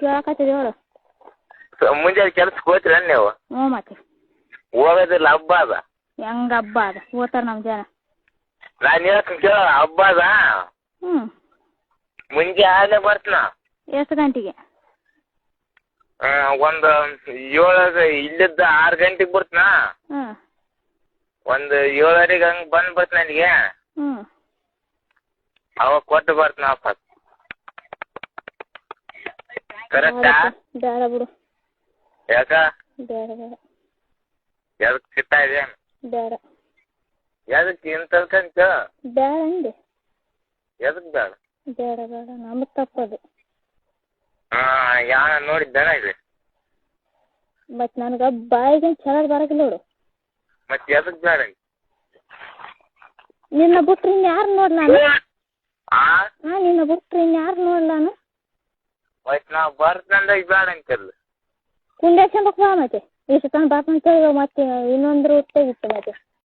ಕೇಳಕತ್ತಿದೆ ಹೇಳು ಮುಂಜಾನೆ ಕೆಲ್ಸಕ್ಕೆ ಹೋಗ್ತೀರ ನೀವು? ಹ್ಞೂ ಮತ್ತೆ. ಹೋಗೋದಿಲ್ಲ ಹಬ್ಬ ಅದ? ಹೆಂಗ ಹಬ್ಬ ಅದ? ಓದ್ತಾರೆ ನಮ್ ಜನ. ನಾನು ಹೇಳ್ತೀನಿ ಕೇಳ ಹಬ್ಬ ಅದ? ಹ್ಞೂ. ಮುಂಜಾನೆ ಬರ್ತನ? ಎಷ್ಟು ಗಂಟೆಗೆ? ಆ, ಒಂದು ಏಳು ಇಲ್ಲಿದ್ದ ಆರು ಗಂಟೆಗೆ ಬರ್ತನಾ? ಹ್ಮ್ ಒಂದು ಏಳರಿಗೆ ಹಂಗ್ ಬಂದ್ ಬರ್ತೀನಿ ನನಗೆ. ಹ್ಮ್ ಅವಾಗ ಕೊಟ್ಟು ಬರ್ತನ ವಾಪಸ್. ಕರೆಕ್ಟಾ? ಬೇಡ ಬಿಡು ಯಾಕ? ಬೇಡ ಬೇಡ. ಎದಕ್ ಸಿಟ್ಟ ಇದೆ ಬೇಡ. ಎದಕ್ಕೆ ಬೇಡ ಅಂದೆ. ಎದಕ್ಕೆ ಬೇಡ? ಬೇಡ ಬೇಡ. ನಮ್ದು ತಪ್ಪದು. ಹಾಂ ಯಾಣ ನೋಡಿದ್ದಾನ ಇದೆ ಮತ್ತು ನನಗೆ ಬಾಯಿಗೆ ಚಲೋ ಬರಕಿಲ್ಲ ನೋಡು. ಮತ್ತೆ ಎದಕ್ ಬೇಡ? ನಿನ್ನ ಬಿಟ್ರೆ ಇನ್ಯಾರು ನೋಡ್ ನಾನು ಆ ಹಾಂ ನಿನ್ನ ಬಿಟ್ರೆ ಇನ್ಯಾರು ನೋಡ್ಲ ನಾನು ಮತ್ತೆ ನಾವು ಬರ್ತಂದಾಗ ಬೇಡ ಅಂತಿಲ್ಲ ಕುಂಡೇಶಂಬಕ್ಕೆ ಬಾ ಮತ್ತೆ ಇಷ್ಟು ತನಕ ಬಾಪ ಅಂತ ಮತ್ತೆ ಇನ್ನೊಂದು ರೂಟ್ ತೆಗಿತ್ತು ಮತ್ತೆ